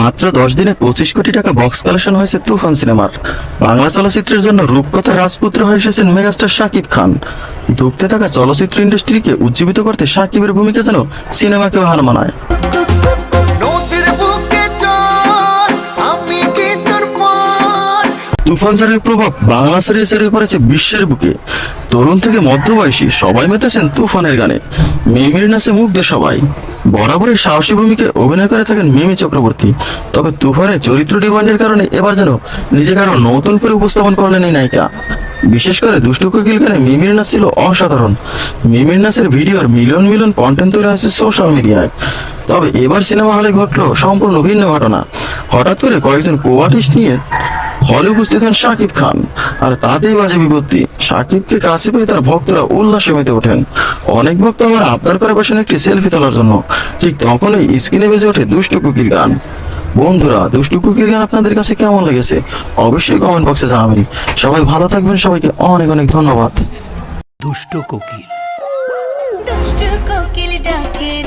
মাত্র দশ দিনে পঁচিশ কোটি টাকা বক্স কালেকশন হয়েছে তুফান সিনেমার। বাংলা চলচ্চিত্রের জন্য রূপকথা রাজপুত্র হয়ে এসেছেন মেগাস্টার শাকিব খান। ডুবতে থাকা চলচ্চিত্র ইন্ডাস্ট্রিকে উজ্জীবিত করতে শাকিবের ভূমিকা যেন সিনেমাকেও হার মানায়। তুফান সারের প্রভাব বাংলা সারিয়ে পড়েছে বিশ্বের বুকে। তরুণ থেকে মধ্যবয়সী সবাই মেতেছেন তুফানের গানে। মিমির নাচে মুগ্ধ সবাই। বরাবরই সাহসী ভূমিকায় অভিনয় করে থাকেন মিমি চক্রবর্তী। তবে তুফানের চরিত্র ডিমান্ডের কারণে এবার যেন নিজেকে আরও নতুন করে উপস্থাপন করলেন এই নায়িকা। বিশেষ করে দুষ্টু কোকিল গানে মিমির নাচ ছিল অসাধারণ। মিমির নাচের ভিডিওর মিলিয়ন মিলিয়ন কন্টেন্ট তৈরি হয়েছে সোশ্যাল মিডিয়ায় তবে এবার সিনেমা হলে ঘটলো সম্পূর্ণ ভিন্ন ঘটনা। হঠাৎ করে কয়েকজন কো আর্টিস্ট নিয়ে হলে উপস্থিত হন শাকিব খান। আর তাতেই বাজে বিপত্তি। শাকিবকে কাছে পেয়ে তার ভক্তরা উল্লাসে মেতে ওঠেন। অনেক ভক্ত আমার আবদার করে বসেন একটি সেলফি তোলার জন্য। ঠিক তখনই স্ক্রিনে বেজে ওঠে দুষ্টু কুকির গান। বন্ধুরা দুষ্টু কুকির গান আপনাদের কাছে কেমন লেগেছে? অবশ্যই কমেন্ট বক্সে জানাবেন। সবাই ভালো থাকবেন। সবাইকে অনেক অনেক ধন্যবাদ। দুষ্ট কোকিল দুষ্ট কোকিল ডাকে